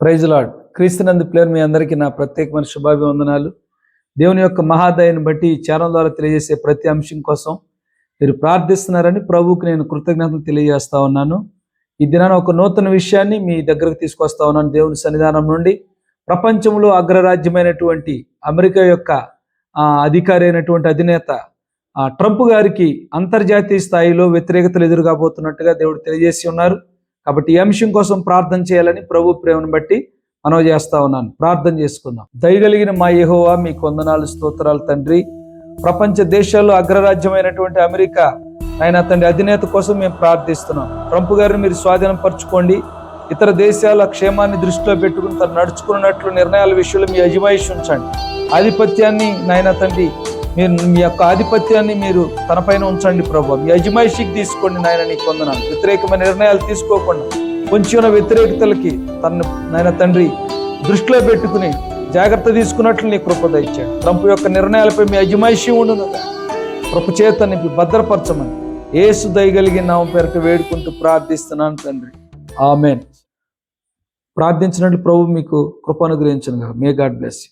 Praise lord క్రీస్తునందు ప్లేయర్ మీ అందరికీ నా ప్రత్యేకమైన శుభాభివందనాలు. దేవుని యొక్క మహాదయని బట్టి ఈ ఛానల్ ద్వారా తెలియజేసే ప్రతి అంశం కోసం మీరు ప్రార్థిస్తున్నారని ప్రభువుకి నేను కృతజ్ఞతలు తెలియజేస్తా ఉన్నాను. ఈ దినాన ఒక నూతన విషయాన్ని మీ దగ్గరకు తీసుకొస్తా ఉన్నాను దేవుని సన్నిధానం నుండి. ప్రపంచంలో అగ్రరాజ్యమైనటువంటి అమెరికా యొక్క అధికారి అయినటువంటి అధినేత ఆ, ట్రంప్ గారికి అంతర్జాతీయ స్థాయిలో వ్యతిరేకతలు ఎదురుగాబోతున్నట్టుగా దేవుడు తెలియజేసి ఉన్నారు. కాబట్టి ఈ అంశం కోసం ప్రార్థన చేయాలని ప్రభు ప్రేమను బట్టి మనం చేస్తా ఉన్నాను. ప్రార్థన చేసుకుందాం. దయగలిగిన మా యహోవా మీ కొందనాలు స్తోత్రాలు తండ్రి. ప్రపంచ దేశాల్లో అగ్రరాజ్యమైనటువంటి అమెరికా ఆయన తండ్రి అధినేత కోసం మేము ప్రార్థిస్తున్నాం. ట్రంప్ గారిని మీరు స్వాధీనపరచుకోండి. ఇతర దేశాల క్షేమాన్ని దృష్టిలో పెట్టుకుని తను నడుచుకున్నట్లు నిర్ణయాల విషయంలో మీ అజమాయిషి ఉంచండి. ఆధిపత్యాన్ని నాయన తండ్రి మీరు మీ యొక్క ఆధిపత్యాన్ని మీరు తనపైన ఉంచండి ప్రభు. మీ అజమాయిషికి తీసుకోండి నాయన నీకు పొందనాలు వ్యతిరేకమైన నిర్ణయాలు తీసుకోకుండా కొంచెం ఉన్న వ్యతిరేకతలకి తను నాయన తండ్రి దృష్టిలో పెట్టుకుని జాగ్రత్త తీసుకున్నట్లు నీ కృపద ఇచ్చాడు ట్రంప్ యొక్క నిర్ణయాలపై మీ అజమాయిషి ఉండదు కృప చేత నీకు భద్రపరచమని ఏసు దయగలిగిన నామ పేరుకు వేడుకుంటూ ప్రార్థిస్తున్నాను తండ్రి. ఆమెన్. ప్రార్థించినట్లు ప్రభు మీకు కృప అనుగ్రహించను మే గాడ్ బ్లెస్ యూ